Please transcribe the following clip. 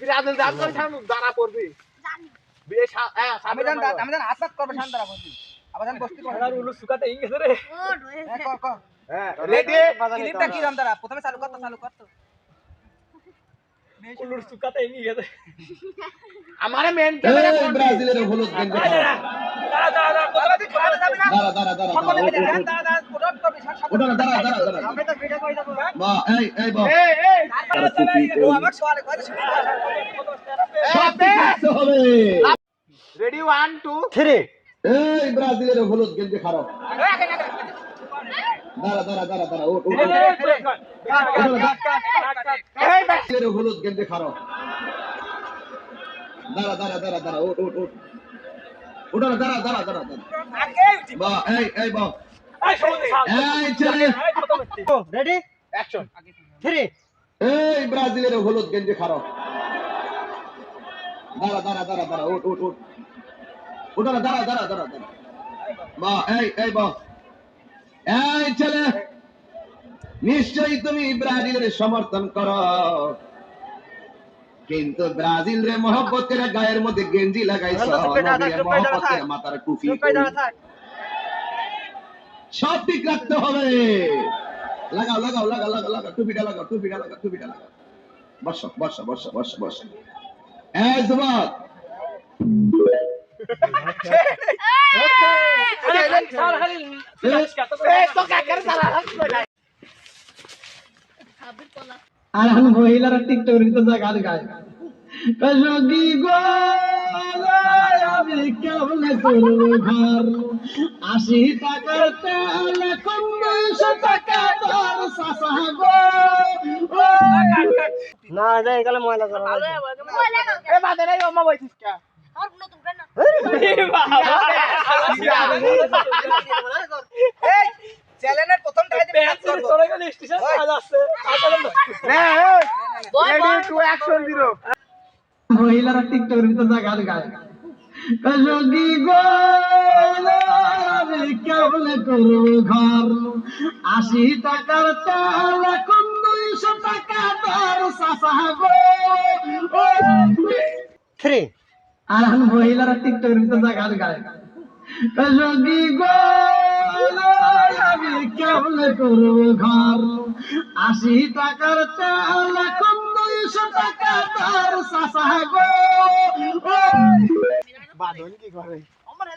দাঁড়া দাঁড়া। করবে শান্ত রাখো আবার জান বস্তি করবে খেলার উলু সুকাতে ইং গেছে রে ও রয়েছে হ্যাঁ, কর কর হ্যাঁ রেডি ক্লিপটা কি জান তারা প্রথমে চালু কর তো চালু কর তো উলুর সুকাতে ইং গেছে আমারে মেন ক্যামেরা এই ব্রাজিলের হলুদ গেঞ্জি খারাপ দাঁড়া দাঁড়া দাঁড়া কথা দিতে কথা যাবে না দাঁড়া দাঁড়া দাঁড়া সকলে দাঁড়া, মিলে ওঠ, জান ওঠ, দাঁড়া দাঁড়া প্রোডাক্ট করবে সব সব ওঠ না, দাঁড়া দাঁড়া দাঁড়া আমরা তো ভিডিও করে যাব বা এই এই বা এই এই তারপরে চলে ও আমার সওয়াল করে শুনে সব রাখতে হবে রেডি 1 2 এই ব্রাজিলের হলুদ গেঞ্জি খারাপ দাঁড়া দাঁড়া দাঁড়া দাঁড়া ওঠ। ব্রাজিলের হলুদ গেঞ্জি খারাপ দাঁড়া দাঁড়া দাঁড়া দাঁড়া ওঠ ওঠ ওঠ ওঠ দাঁড়া দাঁড়া দাঁড়া দাঁড়া বা এই এই বা এই সমুদ্রে সাল এই ছেলে এই কত ব্যক্তি রেডি অ্যাকশন 3 এই ব্রাজিলের হলুদ গেঞ্জি খারাপ। দাঁড়া দাঁড়া দাঁড়া দাঁড়া ওঠ ওঠ ওঠ ওঠ দাঁড়া দাঁড়া দাঁড়া দাঁড়া। বা এই এই বা এই ছেলে নিশ্চয়ই তুমি ব্রাজিলের সমর্থন করো। কিন্তু ব্রাজিল রে মহব্বতের গায়ের মধ্যে গেঞ্জি লাগাইছো করে করে মহব্বতের মাথার টুপি করে থাক। সব ঠিক রাখতে হবে। লাগাও লাগাও লাগা লাগা লাগা টুপিটা লাগাও টুপিটা লাগাও টুপিটা লাগাও। বসো বসো বসো বসো বসো। এই আরে আমি মহিলারা টিকটক দিতে গান গায়। সঙ্গী গো আমি কেমন করব ঘর আশি টাকার তেল দুইশো টাকা না যাই গেলে ময়লা করা এ বাদে নাই ওমা বইছিস কা? আর নতুন কেন এই চ্যানেলের প্রথম থেকে পেঁয়াজ করব। চলে গেল স্টেশন আছে তারপরে হ্যাঁ রেডি টু অ্যাকশন জিরো মহিলারা টিকটক দিতে গান গায়। সঙ্গী গো কেমন করব ঘর? আশি টাকার তেল এখন দুইশো টাকা দর সাসা গো। থ্রি। আর এখন মহিলারা টিকটক দিতে গান গায়। সঙ্গী গো আমি কেমন করব ঘর? আশি টাকার তেল এখন দুইশো টাকা দর সাসা গো। বাদন কি করে। আমার